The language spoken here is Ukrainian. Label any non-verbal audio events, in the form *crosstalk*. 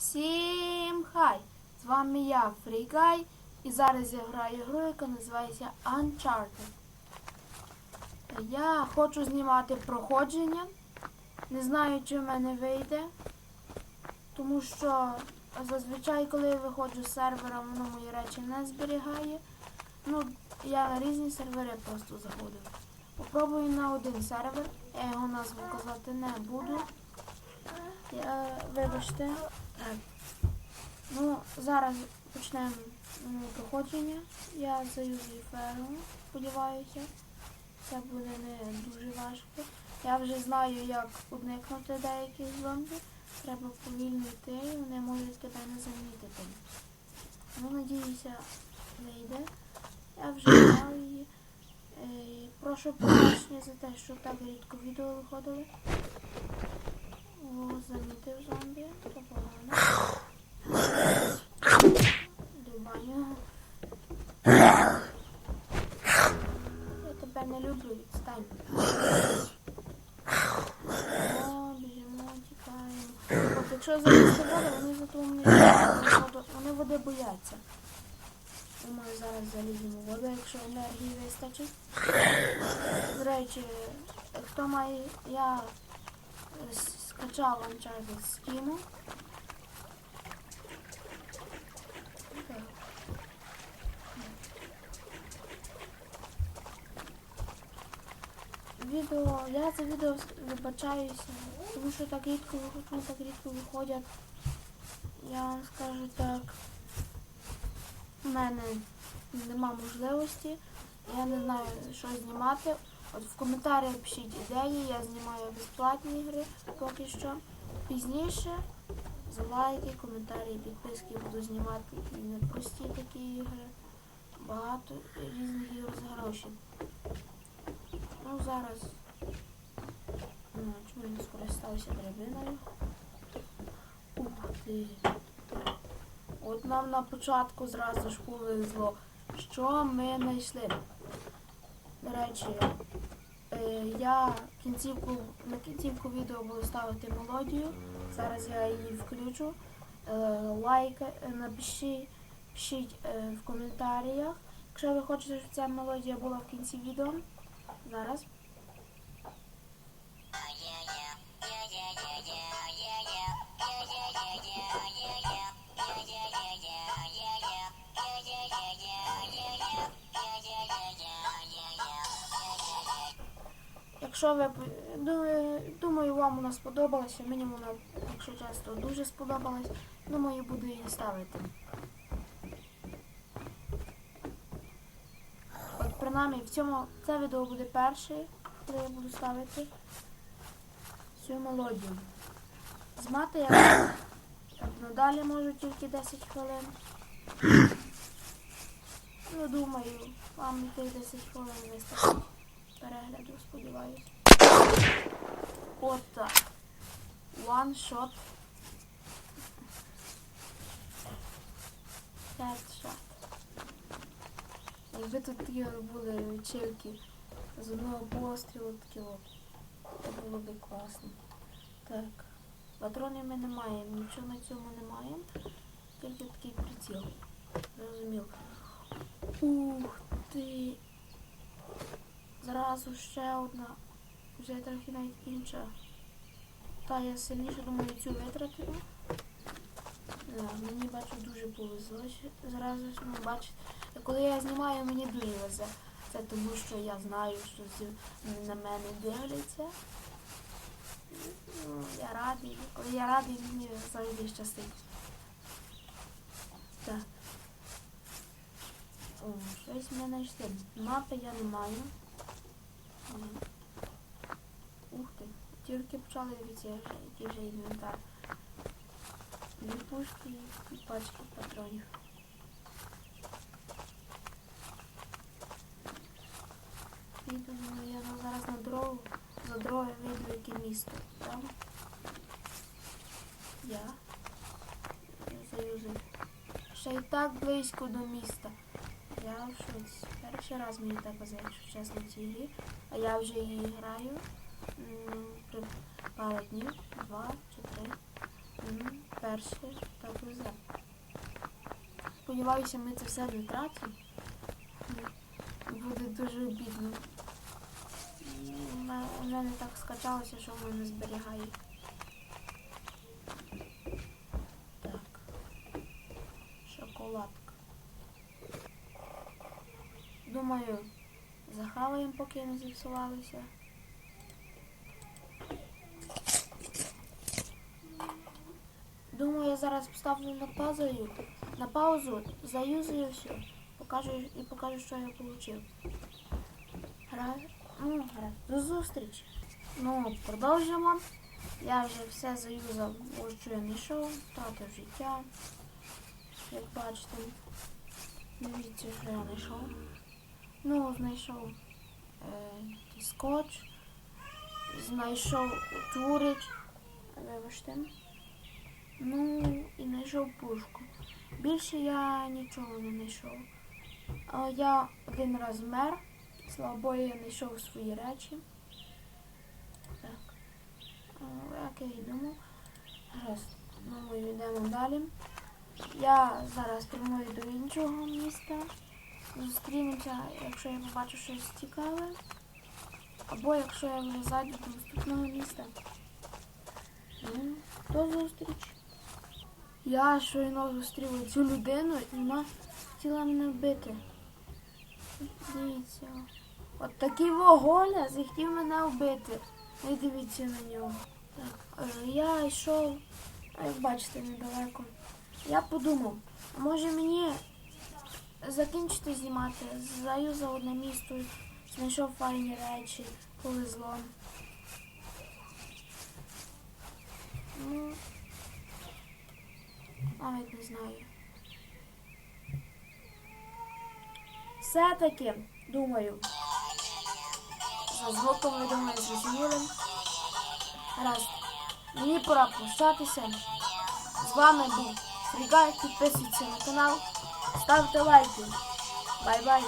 Всім хай! З вами я, Фрігай, і зараз я граю гру, яка називається Uncharted. Я хочу знімати проходження. Не знаю, чи в мене вийде. Тому що зазвичай, коли я виходжу з сервера, воно мої речі не зберігає. Ну, я на різні сервери просто заходив. Попробую на один сервер. Я його назву казати не буду. Я, вибачте. Ну, зараз почнемо проходження. Я заюзую ферму, сподіваюся. Це буде не дуже важко. Я вже знаю, як уникнути деяких зомбі. Треба повільно йти, і вони можуть тебе не замітити. Ну, надіюся, вийде. Я вже *coughs* знаю її. Е, Прошу пробачення за те, що так рідко відео виходили. О, замітив зомбі. То погано. Йду. Я тебе не люблю, відстань. О, біжимо, тікаємо. От якщо залізти в воду, вони зато вони води бояться. Думаю, зараз заліземо воду, якщо енергії вистачить. До речі, хто має. Я с- скачав Uncharted Steam. Відео, я за відео вибачаюся, тому що так рідко, вих- чому так рідко виходять. Я вам скажу так. У мене нема можливості. Я не знаю, що знімати. От в коментарях пишіть ідеї, я знімаю безплатні ігри поки що. Пізніше за лайки, коментарі, підписки буду знімати і не прості такі ігри. Багато різних ігор за гроші. Ну зараз. Ну, чому не скористався драбиною? Ух ти. От нам на початку зразу ж повезло, що ми знайшли. До речі, я кінцівку, на кінцівку відео буду ставити мелодію. Зараз я її включу. Е, лайк, е, напишіть пишіть е, в коментарях. Якщо ви хочете, щоб ця мелодія була в кінці відео. Зараз. Якщо ви думаю, вам вона сподобалася, мені вона, якщо чесно, дуже сподобалась. Думаю, буду її ставити. От принаймні в цьому це відео буде перше, коли я буду ставити цю мелодію. Знімати я надалі можу тільки 10 хвилин. Ну, думаю, вам тих 10 хвилин вистачить перегляду, сподіваюсь. От так. One shot. Headshot. Якби тут були чилки з одного пострілу такі от. Це було б класно. Так. Патронів ми не маємо, нічого на цьому не маємо. Тільки такий приціл. Зрозумів. Ух ти. Зразу ще одна. Вже трохи навіть інша. Та я сильніше думаю цю витратила. Да, мені бачу дуже повезло. Зразу ж ну, бачите. Коли я знімаю, мені дуже везе. Це тому, що я знаю, що на мене дивляться. Ну, я радий. Коли я радий, мені завжди щастить. Так. О, щось ми знайшли. Мапи я не маю. Ух ти. Тільки почали дивитися, який вже інвентар. Дві пушки і пачки патронів. Піду, ну, я зараз на дорогу, за дорогою вийду яке місто. Там я заюзив. Ще й так близько до міста. Я в шоці. Перший раз мені так везе, якщо чесно, цій грі. А я вже її граю пару днів, два чи три. М, Перший сподіваюся, ми це все не втратимо. Буде дуже обідно. У мене- так скачалося, що в мене зберігає. Так. Шоколадка. Думаю, захаваємо, поки не зіпсувалися. Думаю, я зараз поставлю на паузу, на паузу, заюзаю все, покажу і покажу, що я отримав. Гаразд? Ну, гаразд. До зустрічі. Ну, продовжимо. Я вже все заюзав, що я не йшов, втратив життя. Як бачите, дивіться, що я знайшов. Ну, знайшов е, скотч, знайшов турич, вибачте. Ну, і знайшов пушку. Більше я нічого не знайшов. Я один раз мер, слава Богу, я знайшов свої речі. Так. Як я йдемо. Гаразд. Ну, ми йдемо далі. Я зараз прямую до іншого міста. Зустрінемося, якщо я побачу щось цікаве. Або якщо я вже зайду до наступного міста. Ну, до зустрічі. Я щойно зустріла цю людину і вона хотіла мене вбити. Дивіться. От такий воголя захотів мене вбити. Не дивіться на нього. Так, е, я йшов, як бачите, недалеко. Я подумав, а може мені закінчити знімати, заюзав одне місто, знайшов файні речі, повезло. Ну, навіть не знаю. Все-таки, думаю, за звуком ви думаю, зрозуміли. Раз. Мені пора прощатися. З вами був Фрігай. Підписуйтесь на канал, ставте лайки. Бай-бай.